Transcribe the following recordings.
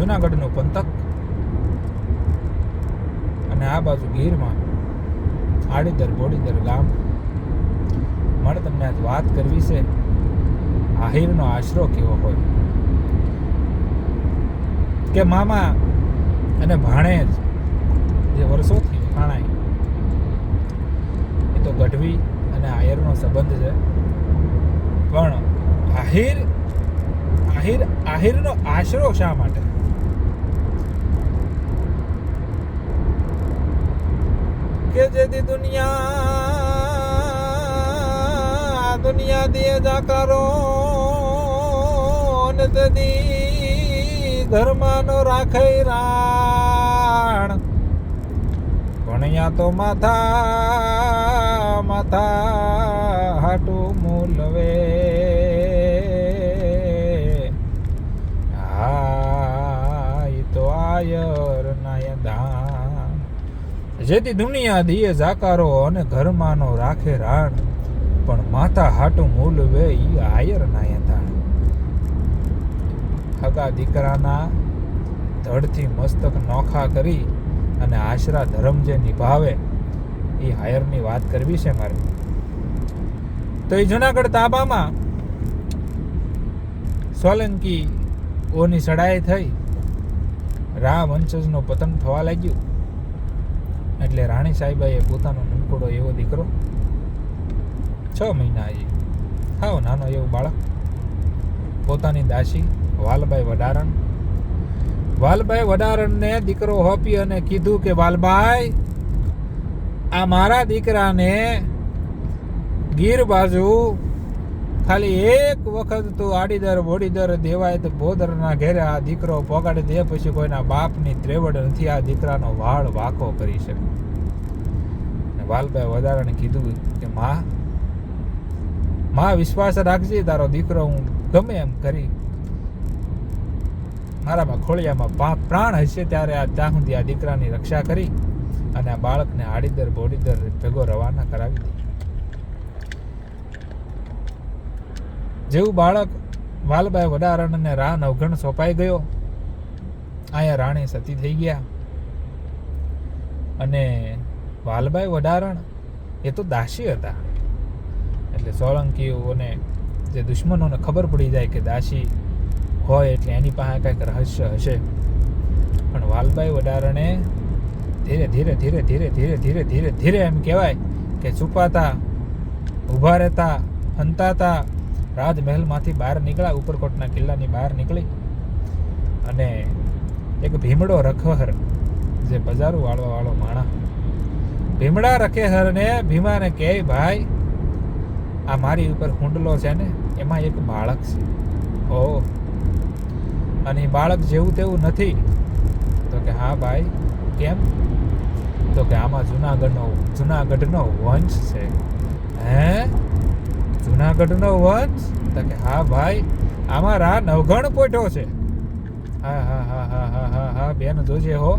જુનાગઢનું પંથક. અને આ બાજુ ગીરમાં આડીદર બોડીદર ગામ. મારે તમને આજ વાત કરવી છે, આહિરનો આશરો કેવો હોય? કે મામા અને ભાણેજ જે વર્ષોથી ભાણાય એ તો ગઢવી અને આહિરનો સંબંધ છે. પણ આહિર આહિર, આહિરનો આશરો શા માટે? કે જેથી દુનિયા દુનિયા દિયે જાકારો ને ધર્માનો રાખે રાણ. ભણ્યા તો માથા માથા હાટું મૂલવે હા તો દાન જેથી દુનિયા દિયે જાકારો અને ઘરમાંનો રાખે રાણ. પણ માતા હાટું મૂલવે ઈ આયર નાય દાન હગા દીકરાના ધડથી મસ્તક નોખા કરી અને આશરા ધર્મ જે નિભાવે એ હાયરની વાત કરવી છે મારે. તો એ જુનાગઢ તાબામાં સોલંકી ઓની સડાઈ થઈ. રામ વંશજનો પતન થવા લાગ્યું. એટલે રાણી સાહેબાએ પોતાનો નનકોડો એવો દીકરો છ મહિના એ હાવ નાનો એવો બાળક. પોતાની દાસી વાલબાઈ વડારણ. વાલભાઈ વડારણને દીકરો હોપી અને કીધું કે વાલભાઈ આ મારા દીકરાને ગીર બાજુ ખાલી એક વખત તું આડીદર બોડીદર દેવાય તો ભોદરના ઘેરે આ દીકરો પોગાડી દે, પછી કોઈના બાપની ત્રેવડ નથી આ દીકરાનો વાળ વાકો કરી શકે. વાલભાઈ વડારણે કીધું કે, માં માં, વિશ્વાસ રાખજે, તારો દીકરો હું ગમે એમ કરી. મારામાં ખોળિયામાં પ્રાણ હશે ત્યારે આ ત્યાં સુધી આ દીકરાની રક્ષા કરી અને આ બાળકને આડીદર બોડીદર ભેગો રવાના કરાવી દીધી જેવું બાળક વાલભાઈ વડારણને રા નવઘણ સોંપાઈ ગયો અહીંયા રાણી સતી થઈ ગયા. અને વાલબાઈ વડારણ, એ તો દાસી હતા. એટલે સોલંકીઓને જે દુશ્મનોને ખબર પડી જાય કે દાસી હોય એટલે એની પાસે કંઈક રહસ્ય હશે. પણ વાલભાઈ વડારણે ધીરે ધીરે ધીરે ધીરે ધીરે ધીરે ધીરે ધીરે એમ કહેવાય કે છુપાતા, ઊભા રહેતા, હંતાતા રાજમહેલમાંથી બહાર નીકળ્યા, ઉપરકોટના કિલ્લાની બહાર નીકળી અને એક ભીમડો રખહર જે બજારું વાળવા વાળો માણા ભીમડા રખેહરને ભીમાને કહે, ભાઈ, આ મારી ઉપર હુંડલો છે ને, એમાં એક બાળક છે. ઓ અને બાળક જેવું તેવું નથી. તો કે, હા, ભાઈ. કેમ? તો કે, આમાં જુનાગઢનો જુનાગઢનો વંશ છે. હે? જુનાગઢનો વંશ? તો કે, હા ભાઈ, આમાં રા નવગણ પોઠો છે. હા હા હા હા હા હા હા, બેન, જોજે હો.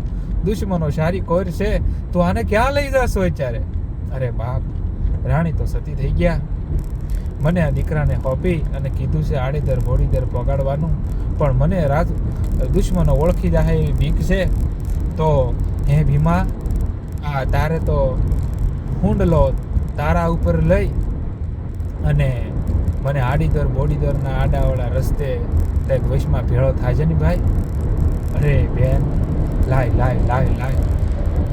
દુશ્મનો સારી કોર છે. તો આને ક્યાં લઈ જશો અત્યારે અરે બાપ, રાણી તો સતી થઈ ગયા. મને આ દીકરાને હોપી અને કીધું છે આડીદર બોડીદર પગાડવાનું પણ મને રાત દુશ્મનો ઓળખી જાય એવી બીક છે. તો હે ભીમા, આ તારે તો હુંડલો તારા ઉપર લઈ અને મને આડીદર બોડીદરના આડાવાળા રસ્તે કંઈક વશમાં ભેળો થાય છે ને ભાઈ? અરે બેન, લાય લાય લાય લાય.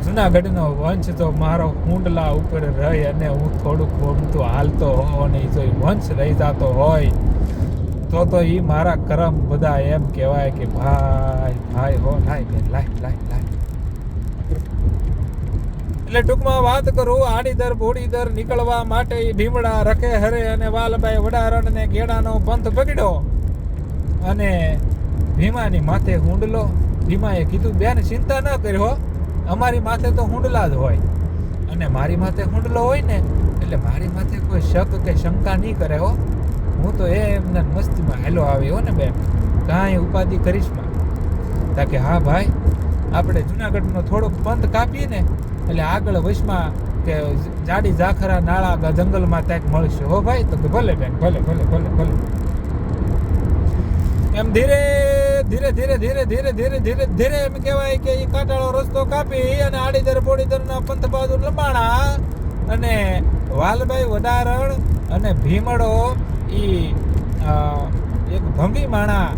જુનાગઢનો વંશ તો મારો હુંડલા ઉપર રહી અને હું થોડુંક ગમતું હાલતો હોઉં અને એ જો એ વંશ રહી જતો હોય. તો તો એ મારા કરમ બધા એમ કહેવાય કે ભાઈ ભાઈ હો, લાય બેન, લાય લાય લાય. એટલે ટૂંકમાં વાત કરું, આડીદર બોડીદર નીકળવા માટે ભીમડા રખે હરે અને વાલભાઈ વડારણ ને ગેડાનો પંથ પકડ્યો અને ભીમાની માથે હુંડલો. ભીમાએ કીધું, બેન, ચિંતા ન કર્યો અમારી માથે તો હુંડલા જ હોય. અને મારી માથે હુંડલો હોય ને, એટલે મારી માથે કોઈ શક કે શંકા નહીં કરે હો. હું તો એ એમને મસ્તીમાં હેલો આવ્યો ને, બેન. કાંઈ ઉપાધિ કરીશમાં. કે હા, ભાઈ, આપણે જુનાગઢનો થોડોક પંથ કાપીએ ને એટલે આગળ વચમાં કે જાડી ઝાખરા નાળા જંગલમાં ત્યાં મળશે. હો ભાઈ, તો કે ભલે બેન, ભલે ભલે ભલે ભલે. એમ ધીરે ધીરે ધીરે ધીરે ધીરે ધીરે ધીરે ધીરે એમ કહેવાય કે એ કાંટાળો રસ્તો કાપી અને આડીદર બોડીદરના પંથ બાજુ લંબાણા અને વાલભાઈ વડારણ અને ભીમડો એ એક ભંગી માણા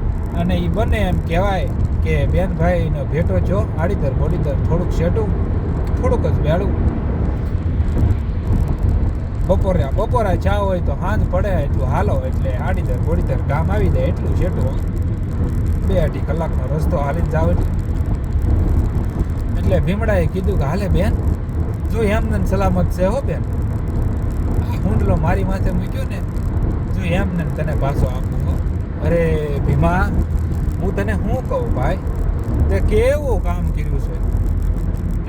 અને એ બંને એમ કહેવાય કે બેનભાઈનો ભેટો છો આડીદર બોડીદર થોડુંક શેટું થોડુંક જ બેડું બપોરે બપોરે ચા હોય તો હાંજ પડે એટલું હાલો એટલે આડીદર બોડીદર ગામ આવી જાય એટલું છેટું. બે અઢી કલાકનો રસ્તો હાલીને જાવ એટલે. ભીમડાએ કીધું કે, હાલે બેન, જો એમને સલામત છે હો બેન. હુંડલો મારી માથે મૂક્યો ને, જો એમને તને પાછો આપું અરે ભીમા, હું તને શું કહું ભાઈ? તે કેવું કામ કર્યું છે?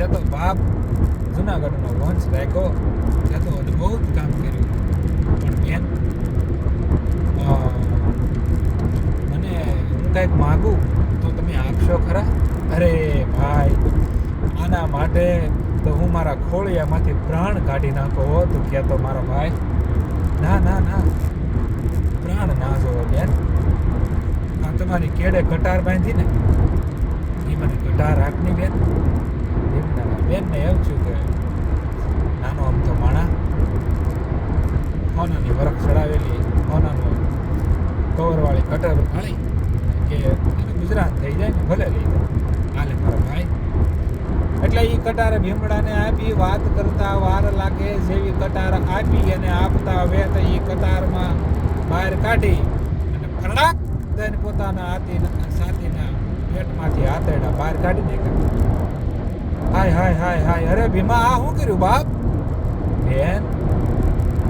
તે તો બાપ જુનાગઢનો વંશ રાખ્યો. ત્યાં તો અદભુત કામ કર્યું. પણ બેન મને હું કાંઈક માગું, તો તમે આપશો ખરા? અરે ભાઈ, આના માટે તો હું મારા ખોળિયામાંથી પ્રાણ કાઢી નાખો હો, તું કહેતો મારો ભાઈ. ના ના ના. પ્રાણ ના જોવો બેન. આ તમારી કેડે કટાર બાંધી ને એ મને કટાર રાખની બેન. બેનને એવું છું કે નાનો તો માણા હોનાની વરખ ચડાવેલી હોનાનું કવરવાળી કટર ફાળી કે ગુજરાત થઈ જાય ને ભલે લઈ હાલે મારો ભાઈ. એટલે એ કટારે ભીમડાને આપી, વાત કરતા વાર લાગે જેવી કટાર આપી અને આપતા વેત એ કટારમાં બહાર કાઢી અને ફરડાક દઈને પોતાના હાથીના સાથીના પેટમાંથી હાથેડા બહાર કાઢી નાખ્યા. હાય હાય હાય હાય. અરે ભીમા, આ શું કર્યું બાપ? બેન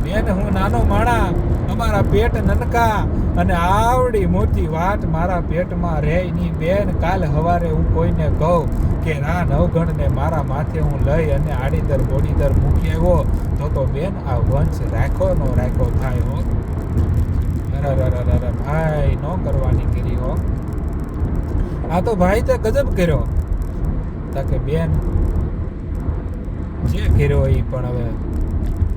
બેન, હું નાનો માણા, અમારા પેટ નનકા અને આવડી મોટી વાત મારા પેટમાં રહે ની બેન, કાલ હવારે હું કોઈને કહું કે ના નવગણને મારા માથે હું લઈ અને આડીદર બોડીદર મૂકી આવ્યો, તો તો બેન, આ વંશ રાખો નો રાખો થાય હો. ભાઈ નો કરવાની કરી હો. આ તો ભાઈ તે ગજબ કર્યો. તાકે બેન જે કર્યો એ પણ હવે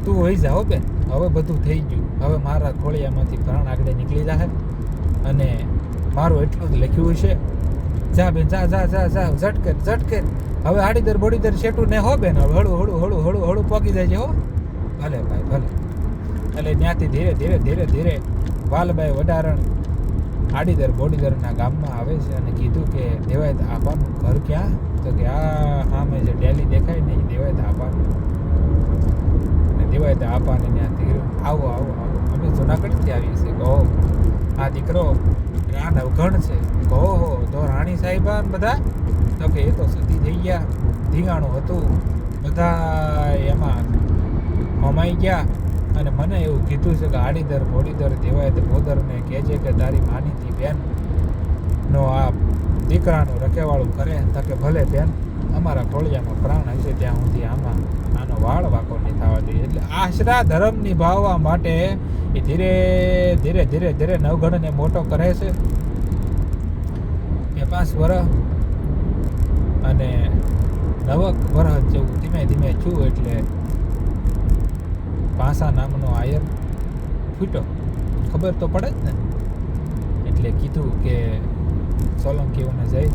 તું હોઈ જા બેન. હવે બધું થઈ ગયું. હવે મારા ખોળિયામાંથી પ્રાણ આગળ નીકળી જાહે અને મારું એટલું જ લખ્યું છે જા બેન, જા જા જા જા, ઝટકે કર હવે આડીદર બોડીદર શેટું ને હો બેન, હવે હળું હળું હળું હળું હળું પોકી જાય છે હો. ભલે ભાઈ, ભલે. એટલે ત્યાંથી ધીરે ધીરે ધીરે ધીરે વાલભાઈ વડારણ આડીદર બોડીદરના ગામમાં આવે છે અને કીધું કે દેવાયત આપાનું ઘર ક્યાં? તો કે આ સામે જે ડેલી દેખાય ને એ દેવાયત આપાનું અને દેવાયત ત્યાં ત્યાંથી આવો આવો આવો. અમે જુનાગઢથી આવીએ છીએ. કહો, આ દીકરો રાન અવઘણ છે. કહો, હો, તો રાણી સાહેબા બધા? તો કે એ તો સતી થઈ ગયા. ધીંગાણું હતું. બધા એમાં હમાઈ ગયા. અને મને એવું કીધું છે કે આડીદર બોડીદર દેવાય તે બોદરને કહેજે કે તારી માનીતી બેન નો આ દીકરાનું રખેવાળું કરે, તકે ભલે બેન, અમારા ખોળિયામાં પ્રાણ હશે ત્યાં સુધી આમાં આનો વાળ વાકો નહીં થવા દઈએ એટલે આશરા ધર્મ નિભાવવા માટે એ ધીરે ધીરે ધીરે ધીરે નવગણને મોટો કરે છે. બે પાંચ વર્ષ અને નવક વર્ષ જેવું ધીમે ધીમે છું એટલે પાસા નામનો આયર ફૂટ્યો. ખબર તો પડે જ ને. એટલે કીધું કે સોલંકીઓને જઈ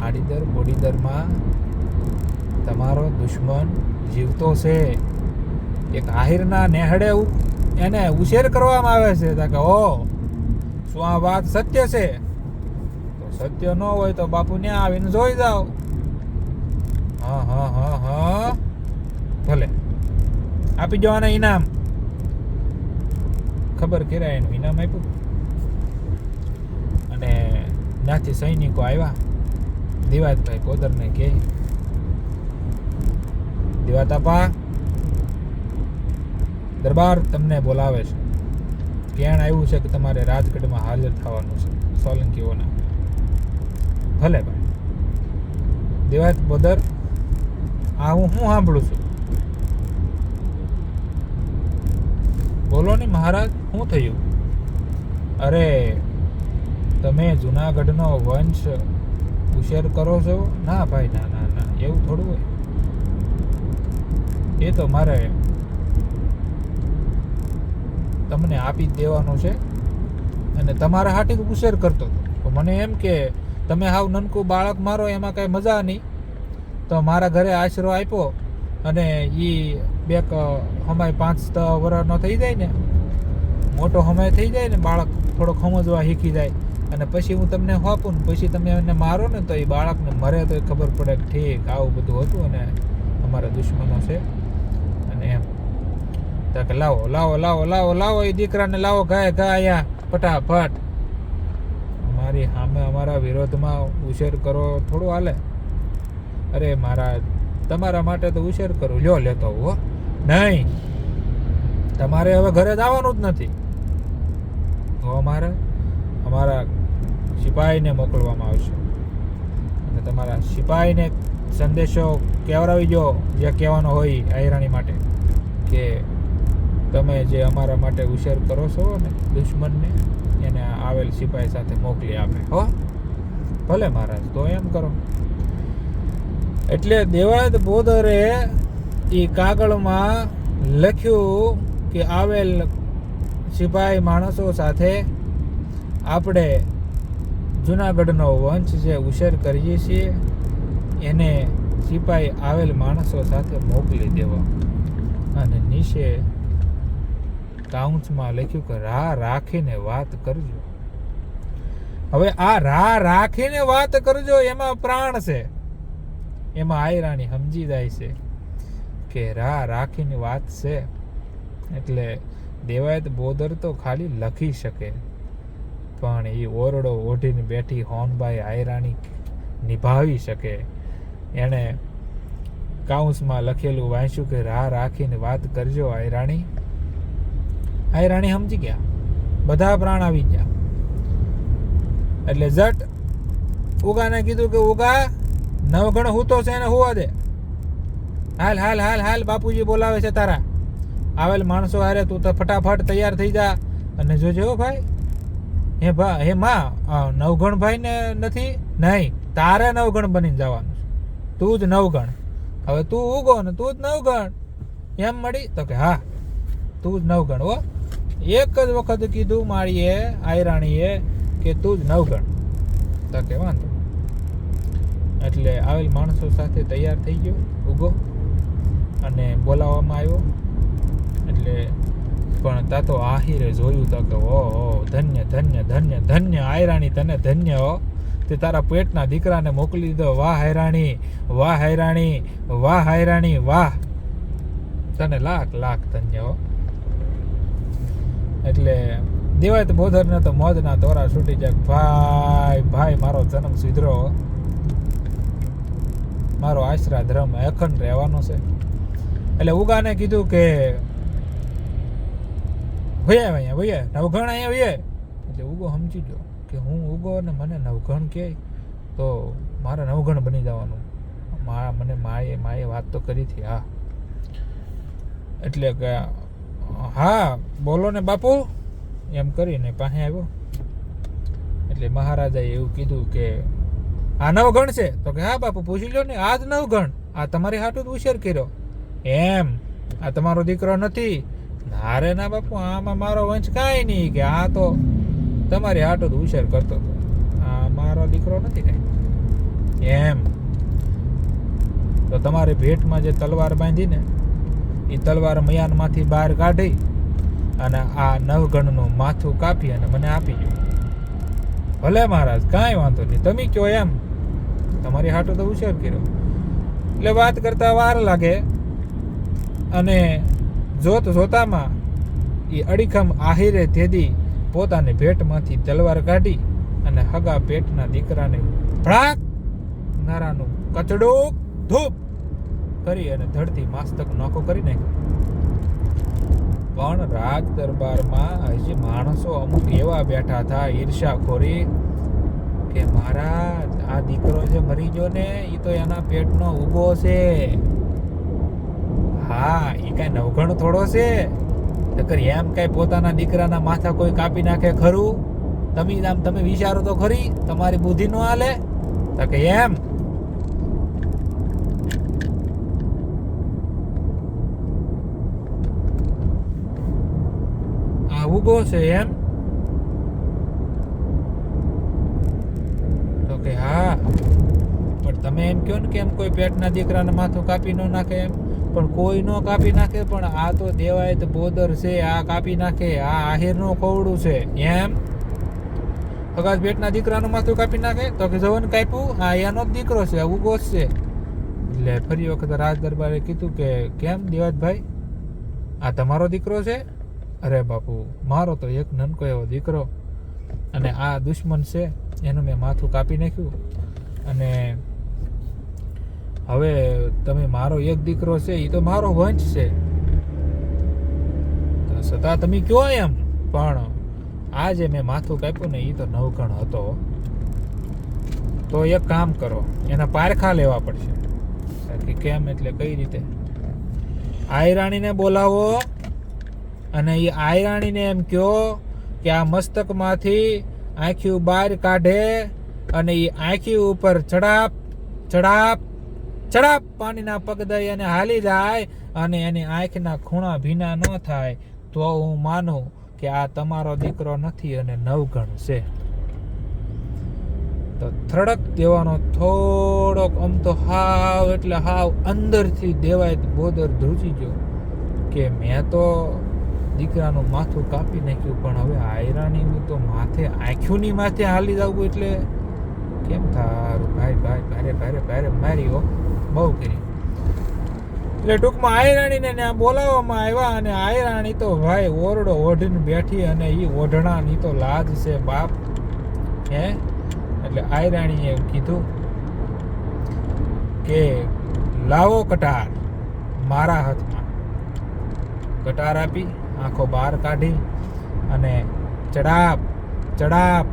આડીદર બોડીદરમાં તમારો દુશ્મન જીવતો છે. એક આહિરના નેહડે એને ઉછેર કરવામાં આવે છે. તા કે ઓ શું આ વાત સત્ય છે? તો સત્ય ન હોય તો બાપુ ત્યાં આવીને જોઈ જાઓ. હા હા હા હા. ભલે. આપી દો આને ઇનામ. ખબર કર્યા એનું ઇનામ આપ્યું. અને ત્યાંથી સૈનિકો આવ્યા. દિવાતભાઈ કોદરને કે દિવાતાપા, દરબાર તમને બોલાવે છે. કેણ આવ્યું છે કે તમારે રાજગઢમાં હાજર થવાનું છે? સોલંકીઓના. ભલે ભાઈ. દિવાત બોદર, આ હું શું સાંભળું છું? બોલો ને મહારાજ, શું થયું? અરે, તમે જુનાગઢનો વંશ ઉછેર કરો છો? ના ભાઈ, ના ના ના, એવું થોડું હોય. એ તો મારે તમને આપી જ દેવાનો છે. અને તમારા હાટી ઉછેર કરતો હતો. મને એમ કે, તમે હાવ નનકું બાળક મારો, એમાં કાંઈ મજા નહીં. તો મારા ઘરે આશરો આપ્યો અને એ બે હમાય પાંચ વર્ષનો થઈ જાય ને, મોટો હમાય થઈ જાય ને, બાળક થોડોક સમજવા શીખી જાય. અને પછી હું તમને હોપું ને, પછી તમે એને મારો ને, તો એ બાળકને મરે તો ખબર પડે કે ઠીક, આવું બધું હતું અને અમારા દુશ્મનો છે. અને એમ. તો કે લાવો લાવો લાવો લાવો લાવો એ દીકરાને, લાવો ગાય ગાય અહીંયા, ફટાફટ. મારી સામે અમારા વિરોધમાં ઉછેર કરો, થોડું હાલે. અરે મારા, તમારા માટે તો ઉછેર કરું. લ્યો, લેતો હો. નહીં. તમારે હવે ઘરે જવાનું જ નથી. અમારે, અમારા સિપાહીને મોકલવામાં આવશે. અને તમારા સિપાહીને સંદેશો કહેવડાવી જો જે કહેવાનો હોય આયરાણી માટે. કે તમે જે અમારા માટે ઉછેર કરો છો ને, દુશ્મનને, એને આવેલ સિપાહી સાથે મોકલી આપે. હો? ભલે મહારાજ, તો એમ કરો. એટલે દેવાદ બોદરે એ કાગળમાં લખ્યું કે આવેલ સિપાહી માણસો સાથે આપણે જુનાગઢનો વંશ જે ઉછેર કરીએ છીએ, એને સિપાહી આવેલ માણસો સાથે મોકલી દેવા. અને નીચે કાઉન્સમાં લખ્યું કે રાહ રાખીને વાત કરજો. હવે આ રાહ રાખીને વાત કરજો, એમાં પ્રાણ છે. એમાં આયરાણી સમજી જાય છે. કે રા રાખીની વાત છે. એટલે દેવાયત બોદર તો ખાલી લખી શકે. પણ એ ઓરડો ઓઢીને બેઠી હોનભાઈ આયરાણી નિભાવી શકે. એણે કાઉન્સમાં લખેલું વાંચ્યું કે રાહ રાખીને વાત કરજો આયરાણી. આયરાણી સમજી ગયા. બધા પ્રાણ આવી ગયા. એટલે જટ ઉગાને કીધું કે ઉગા, નવગણ તો છે એને હોવા દે. હાલ હાલ હાલ હાલ, બાપુજી બોલાવે છે તારા. આવેલ માણસો હારે, તું તો ફટાફટ તૈયાર થઈ જા. અને જોજે હો ભાઈ. હે ભા, હે માં, આ નવગણ ભાઈને નથી, નહીં, તારે નવગણ બનીને જવાનું તું જ નવગણ. હવે તું ઉગો ને તું જ નવગણ. એમ મળી, તો કે હા, તું જ નવગણ, હો. એક જ વખત કીધું માળીએ, આયરાણીએ, કે તું જ નવગણ. તો કે વાંધો એટલે આવેલ માણસો સાથે તૈયાર થઈ ગયો. ઉગો. અને બોલાવવામાં આવ્યો. એટલે પણ તા તો આહિરે જોયું તો કે, ઓ ધન્ય ધન્ય ધન્ય ધન્ય આયરાણી તને ધન્ય, હો. તે તારા પેટના દીકરાને મોકલી દીધો. વાહ હૈરાણી વાહ હૈરાણી વાહ હૈરાણી વાહ. તને લાખ લાખ ધન્ય, હો. એટલે દેવાય તો બોધરને તો મોજના દોરા છૂટી જાય. ભાઈ ભાઈ, મારો જન્મ સુધરો મારો આશરા ધર્મ અખંડ રહેવાનો છે. એટલે ઉગાને કીધું કે ભૈયા અહીંયા ભૈયા નવઘણ અહીંયા ભૈયા એટલે ઉગો સમજી ગયો કે હું ઉગો ને મને નવઘણ કહે તો મારે નવઘણ બની જવાનું. મારા મને માએ માએ વાત તો કરી હતી, હા. એટલે કે, હા, બોલો ને બાપુ. એમ કરીને પાસે આવ્યો. એટલે મહારાજાએ એવું કીધું કે, આ નવઘણ છે? તો કે, હા બાપુ, પૂછી લો ને, આ જ નવઘણ. આ તમારી હાટું જ ઉછેર કર્યો. એમ. આ તમારો દીકરો નથી. નારે ના બાપુ, આમાં મારો વંશ કાંઈ નહીં કે આ તો તમારી આટો જ ઉછેર કરતો હતો. આ મારો દીકરો નથી ને. એમ. તો તમારી ભેટમાં જે તલવાર બાંધીને એ તલવાર મયાનમાંથી બહાર કાઢી અને આ નવગણનું માથું કાપી અને મને આપી ગયું. ભલે મહારાજ, કાંઈ વાંધો નહીં. તમે કયો એમ? તમારી હાટો તો ઉછેર કર્યો. એટલે વાત કરતાં વાર લાગે. અને જોત જોતામાં એ અડીખમ આહિરે તેદી પોતાની ભેટમાંથી તલવાર કાઢી અને હગા પેટના દીકરાને ભડાક નારાનું કચડું ધૂપ કરી અને ધડથી માસ્તક નોખો કરી નાખ્યો. પણ રાજ દરબારમાં હજી માણસો અમુક એવા બેઠા હતા ઈર્ષાખોરી કે મારા આ દીકરો જે મરી ગયો ને એ તો એના પેટનો ઊભો છે. હા એ કઈ નવઘણ થોડો છે. નકર એમ કઈ પોતાના દીકરાના માથા કોઈ કાપી નાખે ખરું? તમે આમ, તમે વિચારો તો ખરી, તમારી બુદ્ધિ નો હાલે. તો કે એમ. આ ઉગો છે એમ. કે હા, પણ તમે એમ કહો ને કે એમ કોઈ પેટના દીકરાને માથું કાપી ન નાખે એમ? પણ કોઈ નો કાપી નાખે, પણ આ તો દેવાય તો બોદર છે, આ કાપી નાખે, આ આહિરનું ખોવડું છે. એમ? અગાજ બેટના દીકરાનું માથું કાપી નાખે? તો કે જવન કાપ્યું? આ એનો જ દીકરો છે ઉગો છે. એટલે ફરી વખત રાજ દરબારે કીધું કે, કેમ દેવાજભાઈ આ તમારો દીકરો છે? અરે બાપુ, મારો તો એક નનકો એવો દીકરો. અને આ દુશ્મન છે, એનું મેં માથું કાપી નાખ્યું. અને હવે તમે મારો એક દીકરો છે એ તો મારો વંશ છે. છતાં તમે કયો એમ? પણ આ જે મેં માથું કાપ્યું ને એ તો નવગણ હતો. તો એક કામ કરો, એના પારખા લેવા પડશે. કે કેમ એટલે કઈ રીતે? આયરાણીને બોલાવો અને એ આયરાણીને એમ કહો કે આ મસ્તકમાંથી આંખ્યું બહાર કાઢે અને એ આંખી ઉપર ચડાપ ચડાપ ચડાપ પાણીના પગ દઈ અને હાલી જાય અને એની આંખના ખૂણા ભીના ન થાય, તો હું માનું કે આ તમારો દીકરો નથી અને નવગણ છે. તો થડક દેવાનો થોડોક આમ તો હાવ, એટલે હાવ અંદરથી દેવાય બોદર ધ્રુજી ગયો કે મેં તો દીકરાનું માથું કાપી નાખ્યું, પણ હવે આયરાણીનું તો માથે આંખ્યુંની માથે હાલી જવું એટલે કેમ થારું? ભાઈ ભાઈ, ભારે ભારે ભારે મારી હો બહુ કરી. એટલે ટૂંકમાં આયરાણીને ત્યાં બોલાવવામાં આવ્યા અને આયરાણી તો ભાઈ ઓરડો ઓઢીને બેઠી અને એ ઓઢણાની તો લાજ છે બાપ. હે? એટલે આયરાણીએ કીધું કે, લાવો કટાર મારા હાથમાં. કટાર આપી, આંખો બહાર કાઢી અને ચડાપ ચડાપ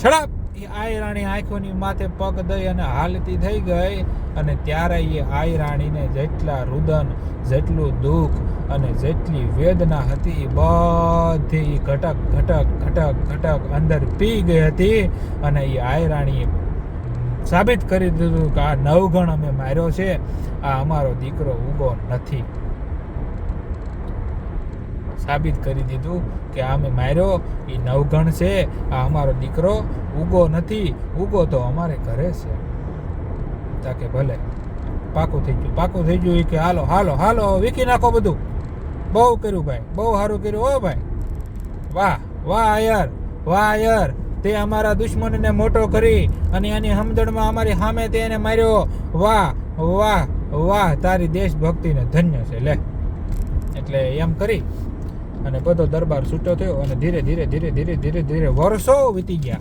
ચડાપ એ આયરાણી આંખોની માથે પગ દઈ અને હાલતી થઈ ગઈ અને ત્યારે એ આયરાણીને જેટલા રુદન, જેટલું દુઃખ અને જેટલી વેદના હતી એ બધી ઘટક ઘટક ઘટક ઘટક અંદર પી ગઈ હતી અને એ આયરાણીએ સાબિત કરી દીધું કે આ નવગણ અમે માર્યો છે, આ અમારો દીકરો ઉગો નથી. સાબિત કરી દીધું કે આ અમે માર્યો એ નવગણ છે, આ અમારો દીકરો ઉગો નથી ઉગો તો અમારે ઘરે છે. તાકે ભલે, પાકું થઈ ગયું, પાકું થઈ ગયું કે હાલો હાલો હાલો વીકી નાખો બધું. બહુ કર્યું ભાઈ, બહુ સારું કર્યું, હો ભાઈ. વાહ વાહ યાર વાહ યાર તે અમારા દુશ્મનને મોટો કરી અને એની હમદણમાં અમારી સામે તે એને માર્યો. વાહ વાહ વાહ, તારી દેશભક્તિને ધન્ય છે, લે. એટલે એમ કરી અને બધો દરબાર છૂટો થયો અને ધીરે ધીરે ધીરે ધીરે ધીરે ધીરે વર્ષો વીતી ગયા.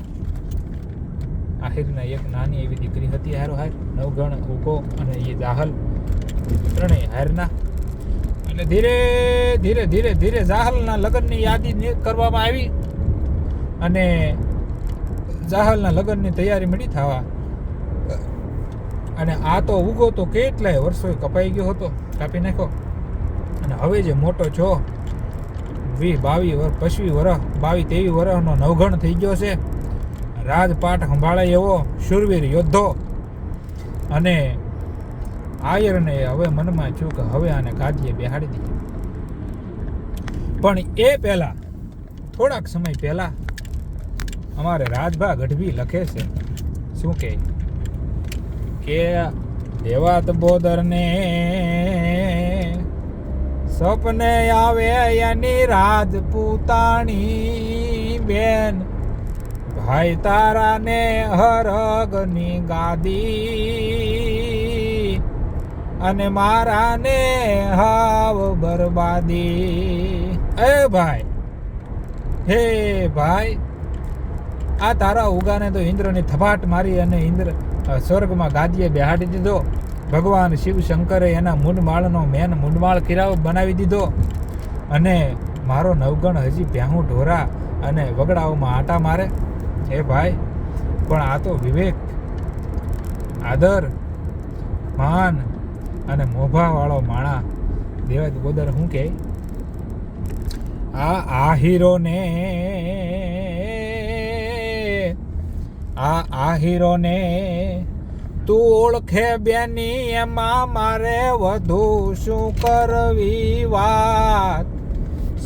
આહિરના એક નાની એવી દીકરી હતી હારો હાર, નવગણ, ઉકો અને એ જાહલ. ત્રણેય હારના. અને ધીરે ધીરે ધીરે ધીરે જાહલના લગ્નની યાદી કરવામાં આવી અને જાહલના લગ્નની તૈયારી મળી થવા. અને આ તો ઉગો તો કેટલાય વર્ષો કપાઈ ગયો હતો. કાપી નાખ્યો. અને હવે જે મોટો છો વી બાવીસ વર્ષ પચવી વર્ષ બાવીસ, ત્રેવીસ વર્ષનો નવઘણ થઈ ગયો છે. રાજપાટ સંભાળે એવો શુરવીર યોદ્ધો. અને આયરને હવે મનમાં થયું કે હવે આને ગાદીએ બેહાડી દઈએ પણ એ પહેલા, થોડાક સમય પહેલા, અમારે રાજભા ગઢવી લખે છે, શું કે દેવાત બોદરને સપને આવે એની રાજપૂતાણી બેન. ભાઈ તારાને હરગની ગાદી અને મારાને હાવ બરબાદી. એ ભાઈ, હે ભાઈ, આ તારા ઉગાને તો ઇન્દ્રની થપાટ મારી અને ઇન્દ્ર સ્વર્ગમાં ગાદીએ બેહાડી દીધો. ભગવાન શિવ શંકરે એના મુંડમાળનો મેન મુંડમાળ કિરાવ બનાવી દીધો. અને મારો નવગણ હજી ભ્યાહું ઢોરા અને વગડાઓમાં આટા મારે. હે ભાઈ, પણ આ તો વિવેક, આદર, માન અને મોભાવાળો માણા. દેવાજ ગોદર શું કહે આ આહીરોને આ આહીરોને તું ઓળખે બેની, એમાં મારે વધુ શું કરવી વાત?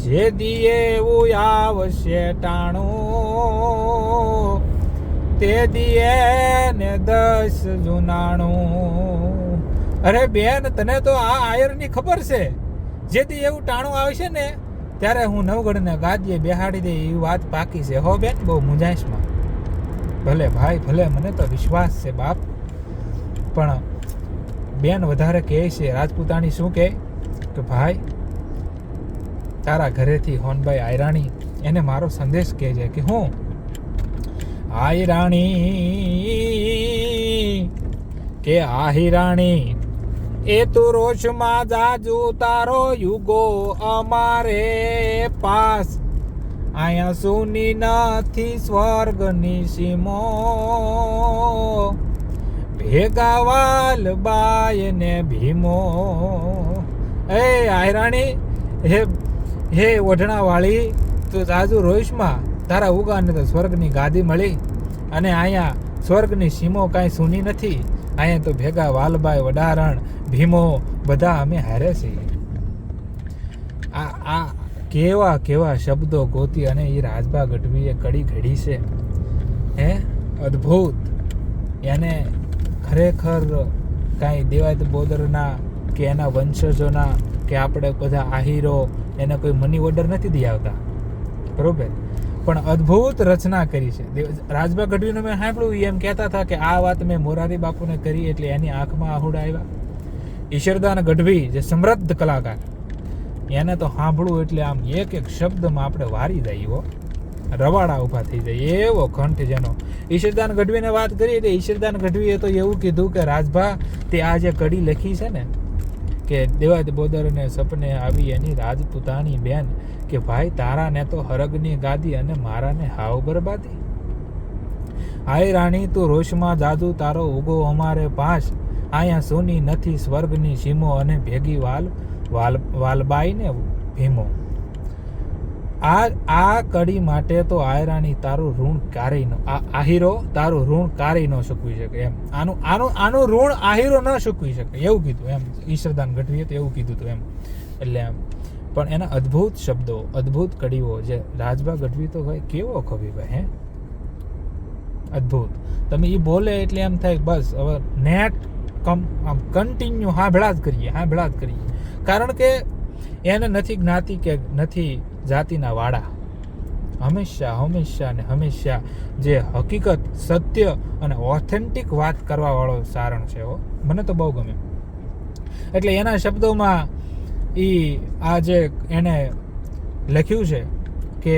જે દીએ એવું આવશે ટાણું. તે દીએ ને દસ જુનાણું. અરે બેન, તને તો આ આયરની ખબર છે? જેથી એવું ટાણું આવશે ને, ત્યારે હું નવગઢને ગાદીએ બેહાડી દે એવી વાત પાકી છે. હો બેન, બહુ મુંજાઈશમાં ભલે ભાઈ, ભલે, મને તો વિશ્વાસ છે બાપ. પણ બેન વધારે કહે છે રાજપૂતાણી શું કહે? કે ભાઈ, તારા ઘરેથી હોનભાઈ આયરાણી, એને મારો સંદેશ કહે છે કે હું આયરાણી, કે આહિરાણી, એ તું રોષમાં જાજુ તારો યુગો અમારે પાસ. અહીંયા સુની નથી સ્વર્ગની સીમો. ભેગા ગાવાલ બાય ને ભીમો. એ આયરાણી, હે હે ઓઢણા વાળી તું જાજુ રોઈશમાં? તારા ઉગાને તો સ્વર્ગની ગાદી મળી અને અહીંયા સ્વર્ગની સીમો કાંઈ સૂની નથી. અહીંયા તો ભેગા વાલબાઈ વડારણ, ભીમો, બધા અમે હારે છીએ. આ આ કેવા કેવા શબ્દો ગોતી અને એ રાજભા ગઢવીએ કડી ઘડી છે. હે, અદ્ભુત. એને ખરેખર કાંઈ દેવાયત બોદરના કે એના વંશજોના કે આપણે બધા આહીરો, એને કોઈ મની ઓર્ડર નથી દઈ આવતા. બરોબર? પણ અદ્ભુત રચના કરી છે. રાજભા ગઢવીનું મેં સાંભળ્યું એમ કહેતા હતા કે આ વાત મેં મોરારી બાપુને કરી એટલે એની આંખમાં આહુડા આવ્યા. ઈશ્વરદાન ગઢવી જે સમૃદ્ધ કલાકાર. એને તો સાંભળવું એટલે આમ એક એક શબ્દમાં આપણે વારી જઈએ હો. રવાડા ઊભા થઈ જાય, એવો કંઠ જેનો. ઈશ્વરદાન ગઢવીને વાત કરી તો ઈશ્વરદાન ગઢવીએ તો એવું કીધું કે, રાજભા, તે આ જે કડી લખી છે ને, કે દેવાદ બોદરને સપને આવી એની રાજપૂતાની બેન, કે ભાઈ તારાને તો હરગની ગાદી અને મારાને હાવ બરબાદી. હાય રાણી, તું રોષમાં જાદુ, તારો ઉગો અમારે પાસ. આયા સોની નથી સ્વર્ગની સીમો અને ભેગી વાલ વાલ, વાલબાઈને ભીમો. આ આ કડી માટે તો આયરાણી તારું ઋણ કારી ન આહીરો તારું ઋણ કારી ન શકવી શકે એમ. આનું આનું આનું ઋણ આહીરો ન શકવી શકે. એવું કીધું એમ. ઈશ્વરદાન ગઢવીએ તો એવું કીધું હતું એમ. એટલે એમ. પણ એના અદ્ભુત શબ્દો, અદ્ભુત કડીઓ જે રાજભા ગઢવી તો ભાઈ કેવો કવિ ભાઈ, હે? અદ્ભુત. તમે એ બોલે એટલે એમ થાય બસ, હવે નેટ કમ, આમ કન્ટિન્યુ હા ભેળા જ કરીએ હા ભેળા જ કરીએ. કારણ કે એને નથી જ્ઞાતિ કે નથી જાતિના વાડા હંમેશા હંમેશા ને હંમેશા જે હકીકત, સત્ય અને ઓથેન્ટિક વાત કરવાવાળો સારણ છે હો. મને તો બહુ ગમે એટલે એના શબ્દોમાં એ આ જે એને લખ્યું છે કે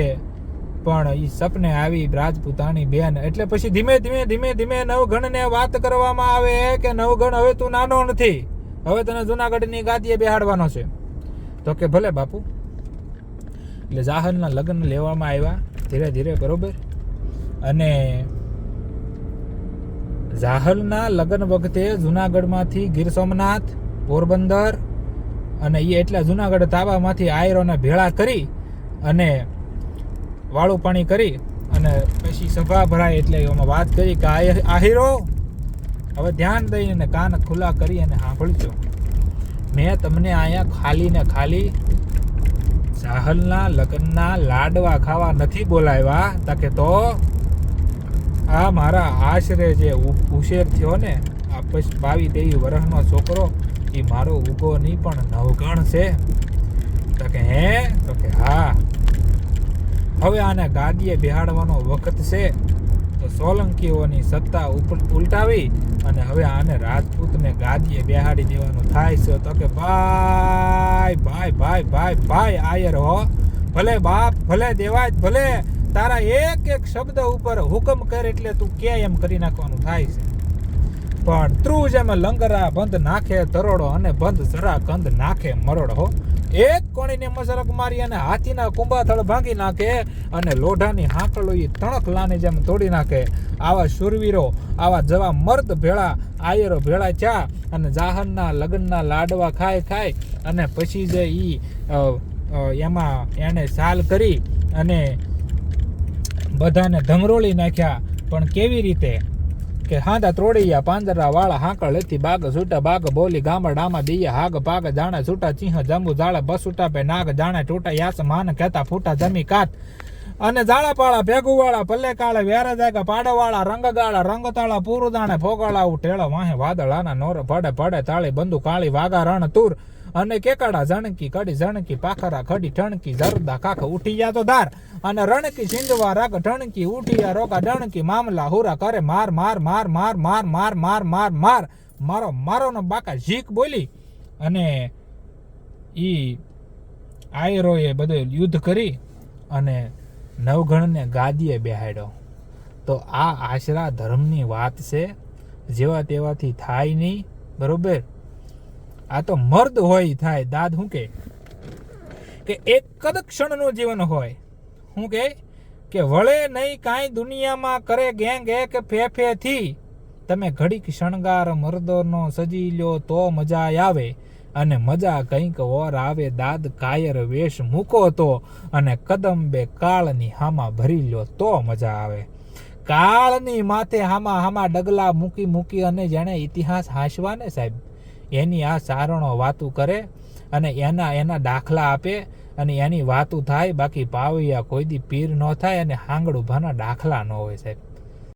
પણ એ સપને આવી રાજપૂતાની બેન. એટલે પછી ધીમે ધીમે ધીમે ધીમે નવગણને વાત કરવામાં આવે કે નવગણ હવે તું નાનો નથી. હવે તને જુનાગઢની ગાદીએ બેહાડવાનો છે. તો કે ભલે બાપુ એટલે જાહરના લગ્ન લેવામાં આવ્યા ધીરે ધીરે, બરોબર? અને જાહરના લગ્ન વખતે જુનાગઢમાંથી ગીર સોમનાથ, પોરબંદર અને એ એટલા જુનાગઢ તાબામાંથી આયરોને ભેળા કરી અને વાળું પાણી કરી અને પછી સભા ભરાય એટલે એમાં વાત કરી કે આહિરો. હવે ધ્યાન દઈને કાન ખુલ્લા કરી અને સાંભળજો. મેં તમને અહીંયા ખાલી ને ખાલી સાહલના લગ્નના લાડવા ખાવા નથી બોલાવ્યા? તાકે તો આ મારા આશરે જે ઉશેર થયો ને, આ બાવી તેવી વર્ષનો છોકરો એ મારો ઉગો નહીં પણ નવગણ છે. તો કે હે? તો કે હા. હવે આને ગાદીએ બિહાડવાનો વખત છે. તો સોલંકીઓની સત્તા ઉલટાવી અને હવે આને રાજપૂતને ગાદીએ બેહાડી દેવાનું થાય છે તો કે ભાઈ ભાઈ ભાઈ ભાઈ ભાઈ, આયર હો. ભલે બાપ, ભલે દેવાય ભલે તારા એક એક શબ્દ ઉપર હુકમ કર એટલે તું કે એમ કરી નાખવાનું થાય છે. પણ ત્રુજ એમાં લંગરા બંધ નાખે તરોડો અને બંધ જરા કંદ નાખે મરોડ હો. એક કોણીને મસરક મારી અને હાથીના કુંભાથળ ભાંગી નાખે અને લોઢાની હાંકળો એ તણક લાને જેમ તોડી નાખે. આવા શૂરવીરો, આવા જવા મર્દ ભેળા, આયરો ભેળા ચા અને જાહરના લગ્નના લાડવા ખાય ખાય અને પછી જે ઈ એમાં એને સાલ કરી અને બધાને ધમરોળી નાખ્યા. પણ કેવી રીતે? કે હાંધા ત્રોડિયા, પાંદરા વાળા હાંકળ લેતી બાગ છૂટા બાગ બોલી ગામડામાં દિયા, હાગ પાગ જાણે છૂટા ચિંહ જંબુ જાળે બસ ઉટા પે નાગ જાણે ટૂટા યાસ માન કહેતા ફૂટા જમી કાત. અને જાળા પાળા ભેગું વાળા પલ્લે કાળે વેરે જાગા પાડો વાળા રંગ તાળા પૂરું દાણે ફોગાળા ઉઠેળો વાહે વાદળાના નોર ભડે ભડે તાળી, બંદુ કાળી, વાગા રણ તુર. અને કેકાડા જણકી કડી જણકી પાખરા, ખડી ઠણકી, જરદા કાખ ઉઠી જા તો ધાર. અને રણકી સિંધવા રાગ ઢણકી ઉઠિયા, રોગા ડણકી મામલા, હુરા કરે માર માર માર માર માર માર માર માર માર. મારો મારો નો બાકા ઝીક બોલી અને ઈ આયરોએ બધું યુદ્ધ કરી અને નવગણને ગાદીએ બેહાડ્યો. તો આ આશરા ધર્મની વાત છે. જેવા તેવાથી થાય નહીં, બરોબર? આ તો મર્દ હોય થાય. દાદ કે? કે એક કદ ક્ષણનું જીવન હોય. શું કે કે વળે નહીં કાંઈ દુનિયામાં કરે ગેંગ એક ફે ફે તમે ઘડીક શણગાર મરદોનો સજી લ્યો તો મજા આવે. અને મજા કંઈક ઓર આવે દાદ કાયર વેશ મૂકો તો. અને કદમ બે કાળની હામાં ભરી લ્યો તો મજા આવે. કાળની માથે હામાં હામાં ડગલા મૂકી મૂકી અને જેણે ઇતિહાસ હાંસવા ને સાહેબ, એની આ સારણો વાતું કરે અને એના એના દાખલા આપે અને એની વાતું થાય, બાકી પાવૈયા કોઈ દી પીર ન થાય અને હાંગડું ભાના દાખલા ન હોય સાહેબ.